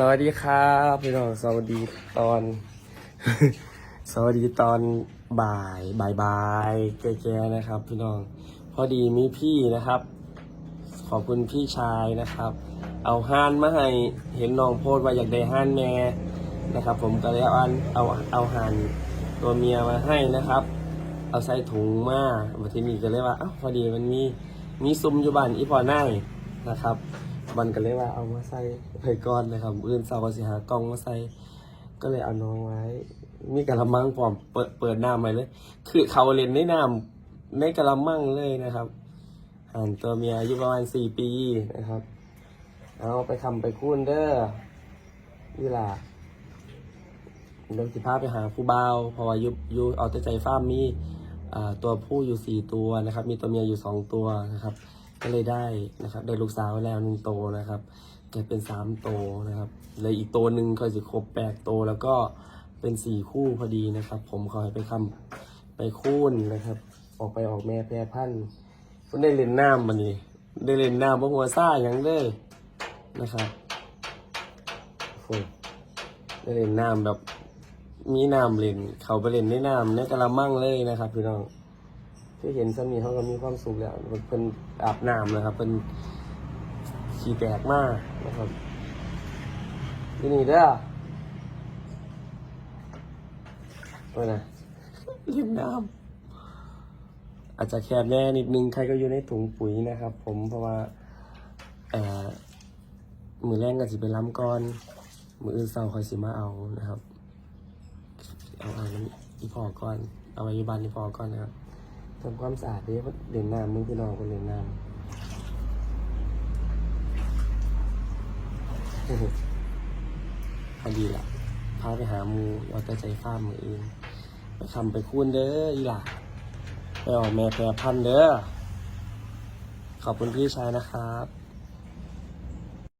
สวัสดีครับพี่น้องสวัสดีตอน สวัสดีตอนบ่ายบ่ายบายแก่ๆนะครับ พี่น้องพอดีมีพี่นะครับ ขอบคุณพี่ชายนะครับ เอาห้านมาให้เห็นน้องโพสว่าอยากได้ห้านแม่นะครับ ผมก็เลยเอาเอาเอาห่านตัวเมียมาให้นะครับ เอาใส่ถุงมาวันที่นี่ก็เลยว่าอ้าวพอดีมันมีมีซุ้มอยู่บ้านอีพอน่ายนะครับ มันก็เลยว่าเอามาใส่ไปก่อนนะครับอื่นเสาร์ก็สิหากล่องมาใส่ก็เลยเอาน้องไว้ มีกะละมังพร้อมเปิดเปิดน้ำไปเลย คือเขาเล่นในน้ำในกะละมังเลยนะครับห่านตัวเมียอายุประมาณสี่ปีนะครับ เอาไปคำไปคุ้นเด้อนี่ล่ะเดี๋ยวสิพาไปหาผู้บ่าวเพราะว่าอยุยุเอาแต่ใจฟ้ามีตัวผู้อยู่สี่ตัวนะครับ มีตัวเมียอยู่สองตัวนะครับ ก็เลยได้นะครับ ได้ลูกสาวแล้วหนึ่งโตนะครับเกิดเป็นสามโตนะครับเลยอีกตัวหนึ่งก็จะครบแปดโตแล้วก็เป็นสี่คู่พอดีนะครับ ผมขอให้ไปคำไปคูนนะครับ ออกไปออกแม่แพร่พันธุ์ได้เล่นน้ำมันนี่ได้เล่นน้ำบ่หัวซ่าอย่างเลยนะครับโอ้ได้เล่นน้ำแบบมีน้ำเล่น เขาไปเล่นในน้ำในกระมังเลยนะครับพี่น้อง ที่เห็นสามีเขาก็มีความสุขแล้วเป็นอาบน้ำนะครับเป็นขี้แตกมากนะครับที่นี่เด้อไปนะเล่นน้ำอาจจะแคบแน่นิดนึงใครก็อยู่ในถุงปุ๋ยนะครับ ผมเพราะว่าเอ่อมือแรกก็สิไปล้ำก่อน มืออื่นเศร้าคอยสิมาเอานะครับ เอาอ่านน้ำอีพอก่อน เอาไว้อยู่บ้านอีพอก่อนนะครับ ทำความสะอาดดิเด่นน้ำมึงพี่น้องคนเด่นน้ำพอดีละพาไปหามูเอาแต่ใจฟ้ามือเองไปคำไปคูนเด้ออีหล่ะไปออกแม่แพรพันเด้อขอบคุณพี่ชายนะครับ